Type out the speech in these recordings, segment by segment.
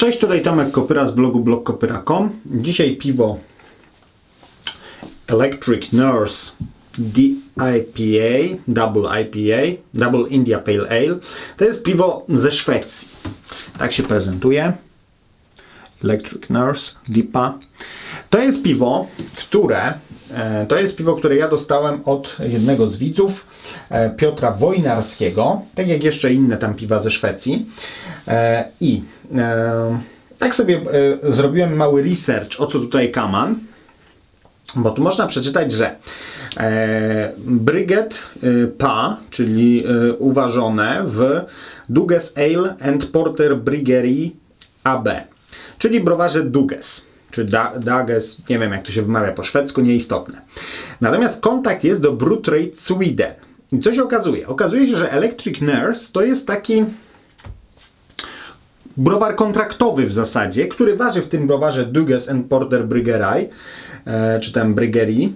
Cześć, tutaj Tomek Kopyra z blogu blogkopyra.com. Dzisiaj piwo Electric Nurse DIPA, Double IPA, Double India Pale Ale. To jest piwo ze Szwecji. Tak się prezentuje. Electric Nurse DIPA. To jest piwo, które e, to jest piwo, które ja dostałem od jednego z widzów, Piotra Wojnarskiego, tak jak jeszcze inne tam piwa ze Szwecji. E, I e, tak sobie e, zrobiłem mały research, o co tutaj kaman. Bo tu można przeczytać, że e, Brygget e, PA, czyli e, uważone w Duges Ale and Porter Briggery AB, czyli browarze Duges, czy da, Dages, nie wiem jak to się wymawia po szwedzku, nieistotne. Natomiast kontakt jest do Brutrade Sweden. I co się okazuje? Okazuje się, że Electric Nurse to jest taki browar kontraktowy w zasadzie, który waży w tym browarze Duges and Porter Briggery, e, czy tam Briggery.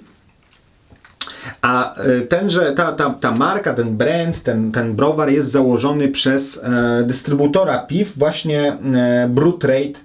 A e, tenże, ta, ta, ta marka, ten brand, ten, ten browar jest założony przez e, dystrybutora piw, właśnie e, Brutrade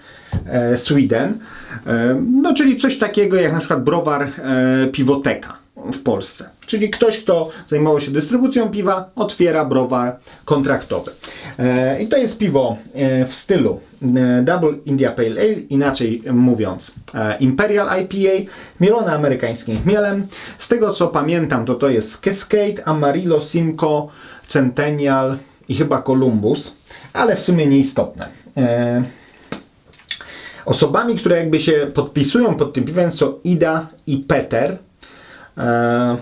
e, Sweden. E, no, czyli coś takiego jak na przykład browar e, Piwoteka w Polsce. Czyli ktoś, kto zajmował się dystrybucją piwa, otwiera browar kontraktowy. E, I to jest piwo e, w stylu e, Double India Pale Ale, inaczej mówiąc Imperial IPA, mielone amerykańskim chmielem. Z tego co pamiętam, to to jest Cascade, Amarillo, Simcoe, Centennial i chyba Columbus, ale w sumie nieistotne. Osobami, które jakby się podpisują pod tym piwem są Ida i Peter. E,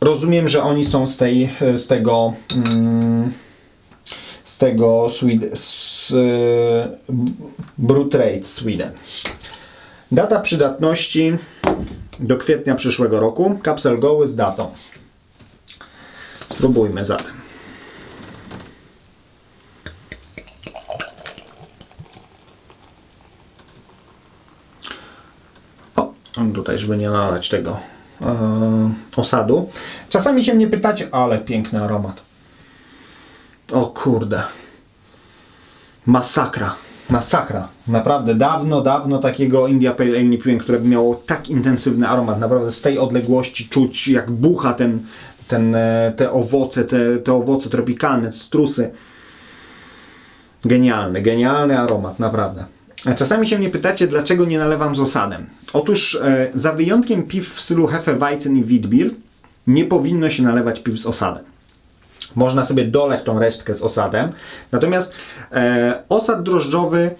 rozumiem, że oni są z, tej, z tego mm, z tego Sweden, z, e, Brutrade Sweden. Data przydatności do kwietnia przyszłego roku. Kapsel goły z datą. Spróbujmy zatem. O, tutaj, żeby nie nalać tego osadu. Czasami się mnie pytacie, ale piękny aromat. O kurde. Masakra. Masakra. Naprawdę dawno, dawno takiego India Pale Ale nie piłem, które miało tak intensywny aromat. Naprawdę z tej odległości czuć jak bucha ten, ten, e, te owoce, te, te owoce tropikalne, cytrusy. Genialny, genialny aromat, naprawdę. Czasami się mnie pytacie, dlaczego nie nalewam z osadem. Otóż e, za wyjątkiem piw w stylu Hefeweizen i Witbier nie powinno się nalewać piw z osadem. Można sobie dolać tą resztkę z osadem, natomiast e, osad drożdżowy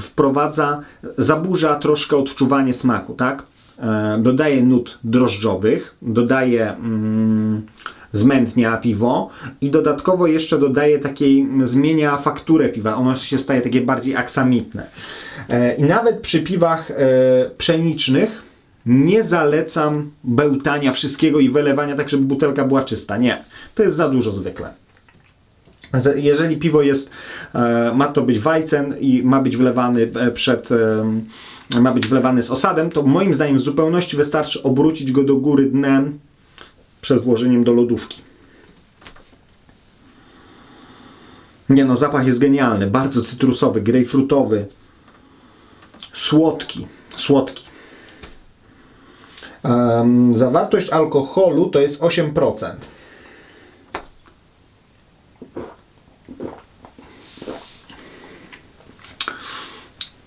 wprowadza, zaburza troszkę odczuwanie smaku, tak? E, dodaje nut drożdżowych, dodaje mm, zmętnia piwo i dodatkowo jeszcze dodaje takiej, zmienia fakturę piwa, ono się staje takie bardziej aksamitne. E, I nawet przy piwach e, pszenicznych nie zalecam bełtania wszystkiego i wylewania tak, żeby butelka była czysta. Nie, to jest za dużo zwykle. Jeżeli piwo jest, e, ma to być Weizen i ma być wlewany e, przed, ma być wlewany z osadem, to moim zdaniem w zupełności wystarczy obrócić go do góry dnem przed włożeniem do lodówki. Nie no, zapach jest genialny, bardzo cytrusowy, grejpfrutowy, słodki, słodki. Em, zawartość alkoholu to jest 8%.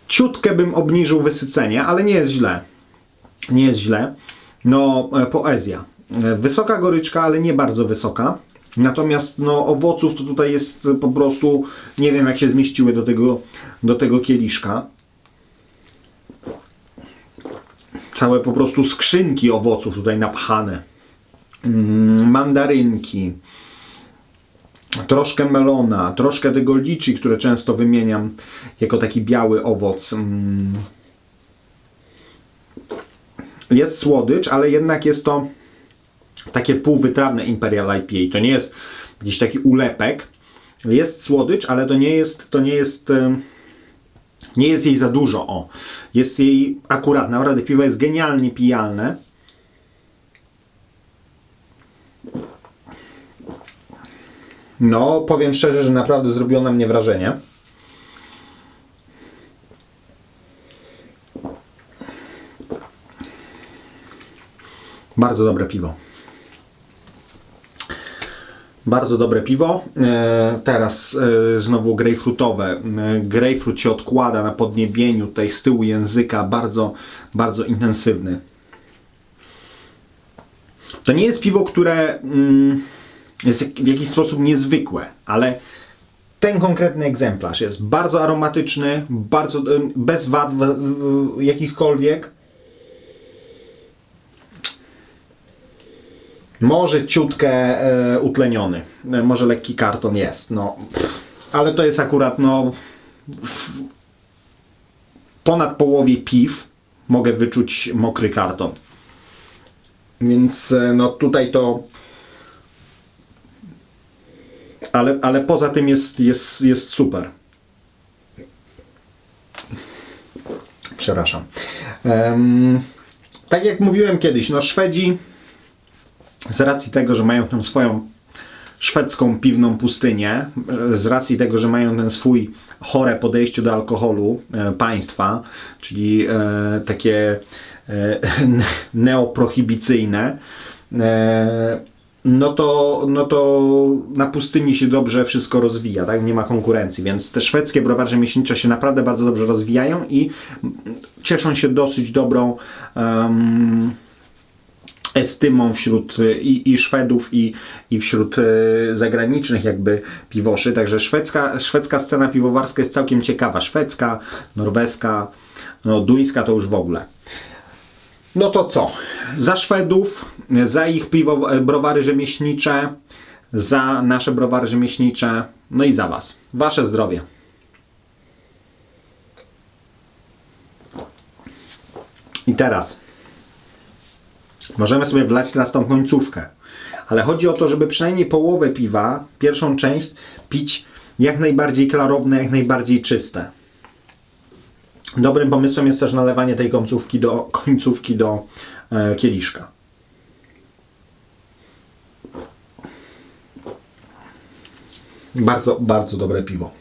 Ciutkę bym obniżył wysycenie, ale nie jest źle. Nie jest źle. No, e, poezja. E, Wysoka goryczka, ale nie bardzo wysoka. Natomiast no, owoców to tutaj jest po prostu, nie wiem jak się zmieściły do tego, do tego kieliszka. Całe po prostu skrzynki owoców tutaj napchane. Mm, mandarynki, troszkę melona, troszkę tego liczy, które często wymieniam jako taki biały owoc. Mm. Jest słodycz, ale jednak jest to takie półwytrawne Imperial IPA. To nie jest jakiś taki ulepek. Jest słodycz, ale to nie jest, to nie jest, nie jest jej za dużo, o. Jest jej akurat, naprawdę piwo jest genialnie pijalne. No, powiem szczerze, że naprawdę zrobiło na mnie wrażenie. Bardzo dobre piwo. Bardzo dobre piwo. E, teraz e, znowu grejpfrutowe. E, grejpfrut się odkłada na podniebieniu, tutaj z tyłu języka, bardzo, bardzo intensywny. To nie jest piwo, które mm, jest w jakiś sposób niezwykłe, ale ten konkretny egzemplarz jest bardzo aromatyczny, bardzo bez wad jakichkolwiek. Może ciutkę e, utleniony, e, może lekki karton jest, no, ale to jest akurat no ponad połowie piw mogę wyczuć mokry karton. Więc e, no tutaj to ale, ale poza tym jest, jest, jest super. Przepraszam. Tak jak mówiłem kiedyś, no Szwedzi z racji tego, że mają tę swoją szwedzką piwną pustynię, e, z racji tego, że mają ten swój chore podejście do alkoholu e, państwa, czyli e, takie neoprohibicyjne, no to, no to na pustyni się dobrze wszystko rozwija, tak? Nie ma konkurencji, więc te szwedzkie browary rzemieślnicze się naprawdę bardzo dobrze rozwijają i cieszą się dosyć dobrą em, estymą wśród y, i, i Szwedów, i, i wśród y, zagranicznych jakby piwoszy. Także szwedzka, szwedzka scena piwowarska jest całkiem ciekawa. Szwedzka, norweska, no duńska to już w ogóle. No to co? Za Szwedów, za ich piwo, e, browary rzemieślnicze, za nasze browary rzemieślnicze, no i za Was. Wasze zdrowie. I teraz możemy sobie wlać teraz tą końcówkę. Ale chodzi o to, żeby przynajmniej połowę piwa, pierwszą część, pić jak najbardziej klarowne, jak najbardziej czyste. Dobrym pomysłem jest też nalewanie tej końcówki do, końcówki do e, kieliszka. Bardzo, bardzo dobre piwo.